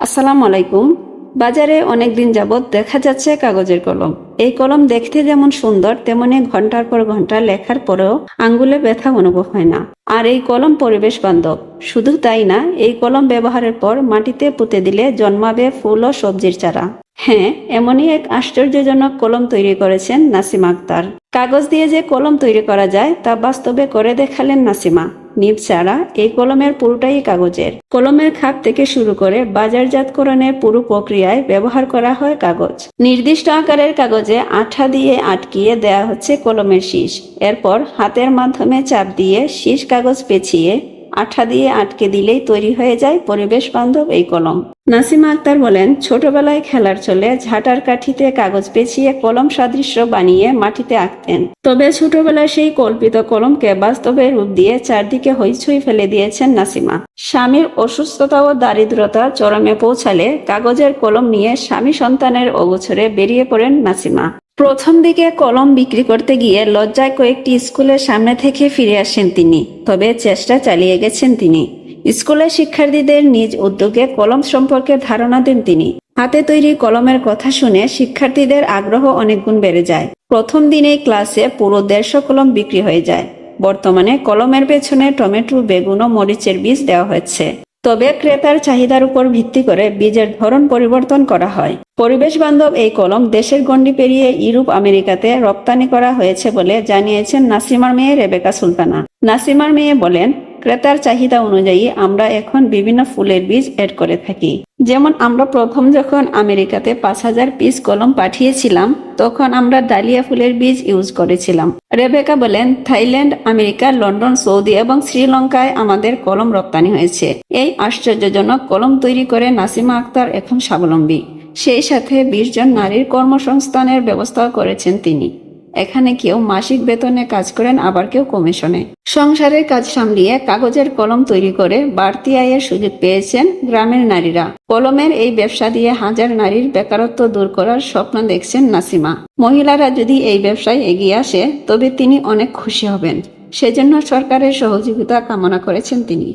আসসালামু আলাইকুম। বাজারে অনেক দিন যাবৎ দেখা যাচ্ছে কাগজের কলম। এই কলম দেখতে যেমন সুন্দর, তেমনি ঘণ্টার পর ঘণ্টা লেখার পরেও আঙ্গুলে ব্যথা অনুভব হয় না। আর এই কলম পরিবেশ বান্ধব। শুধু তাই না, এই কলম ব্যবহারের পর মাটিতে পুঁতে দিলে জন্মাবে ফুল ও সবজির চারা। হ্যাঁ এমনই এক আশ্চর্যজনক কলম তৈরি করেছেন নাসিমা আক্তার। কাগজ দিয়ে যে কলম তৈরি করা যায়, তা বাস্তবে করে দেখালেন নাসিমা। নিব ছাড়া এই কলমের পুরোটাই কাগজের। কলমের খাপ থেকে শুরু করে বাজারজাতকরণের পুরো প্রক্রিয়ায় ব্যবহার করা হয় কাগজ। নির্দিষ্ট আকারের কাগজে আঠা দিয়ে আটকিয়ে দেয়া হচ্ছে কলমের শীষ। এরপর হাতের মাধ্যমে চাপ দিয়ে শীষ কাগজ পেঁচিয়ে আঠা দিয়ে আটকে দিলেই তৈরি হয়ে যায় পরিবেশ বান্ধব এই কলম। নাসিমা আক্তার বলেন, ছোটবেলায় খেলার চলে ঝাঁটার কাঠিতে কাগজ পেঁচিয়ে কলম সাদৃশ্য বানিয়ে মাটিতে আঁকতেন। তবে ছোটবেলায় সেই কল্পিত কলমকে বাস্তবে রূপ দিয়ে চারদিকে হইচই ফেলে দিয়েছেন নাসিমা। স্বামীর অসুস্থতা ও দারিদ্রতা চরমে পৌঁছালে কাগজের কলম নিয়ে স্বামী সন্তানের অগোছরে বেরিয়ে পড়েন নাসিমা। প্রথম দিকে কলম বিক্রি করতে গিয়ে লজ্জায় কয়েকটি স্কুলের সামনে থেকে ফিরে আসেন তিনি, তবে চেষ্টা চালিয়ে গেছেন তিনি। স্কুলের শিক্ষার্থীদের নিজ উদ্যোগে কলম সম্পর্কে ধারণা দেন তিনি। হাতে তৈরি কলমের কথা শুনে শিক্ষার্থীদের আগ্রহ অনেক গুণ বেড়ে যায়। প্রথম দিনেই ক্লাসে পুরো দেড়শো কলম বিক্রি হয়ে যায়। বর্তমানে কলমের পেছনে টমেটো, বেগুন ও মরিচের বীজ দেওয়া হচ্ছে তবে ক্রেতার চাহিদার উপর ভিত্তি করে বীজের ধরন পরিবর্তন করা হয়। পরিবেশ বান্ধব এই কলম দেশের গণ্ডি পেরিয়ে ইউরোপ, আমেরিকাতে রপ্তানি করা হয়েছে বলে জানিয়েছেন নাসিমার মেয়ে রেবেকা সুলতানা। নাসিমার মেয়ে বলেন, ক্রেতার চাহিদা অনুযায়ী আমরা এখন বিভিন্ন ফুলের বীজ এড করে থাকি। যেমন আমরা প্রথম যখন আমেরিকাতে পাঁচ হাজার পিস কলম পাঠিয়েছিলাম, তখন আমরা ডালিয়া ফুলের বীজ ইউজ করেছিলাম। রেবেকা বলেন, থাইল্যান্ড, আমেরিকা, লন্ডন, সৌদি এবং শ্রীলঙ্কায় আমাদের কলম রপ্তানি হয়েছে। এই আশ্চর্যজনক কলম তৈরি করে নাসিমা আক্তার এখন স্বাবলম্বী। সেই সাথে বিশ জন নারীর কর্মসংস্থানের ব্যবস্থাও করেছেন তিনি। এখানে কেউ মাসিক বেতনে কাজ করেন, আবার কেউ কমিশনে। সংসারের কাজ সামলিয়ে কাগজের কলম তৈরি করে বাড়তি আয়ের সুযোগ পেয়েছেন গ্রামের নারীরা। কলমের এই ব্যবসা দিয়ে হাজার নারীর বেকারত্ব দূর করার স্বপ্ন দেখছেন নাসিমা। মহিলারা যদি এই ব্যবসায় এগিয়ে আসে, তবে তিনি অনেক খুশি হবেন। সেজন্য সরকারের সহযোগিতা কামনা করেছেন তিনি।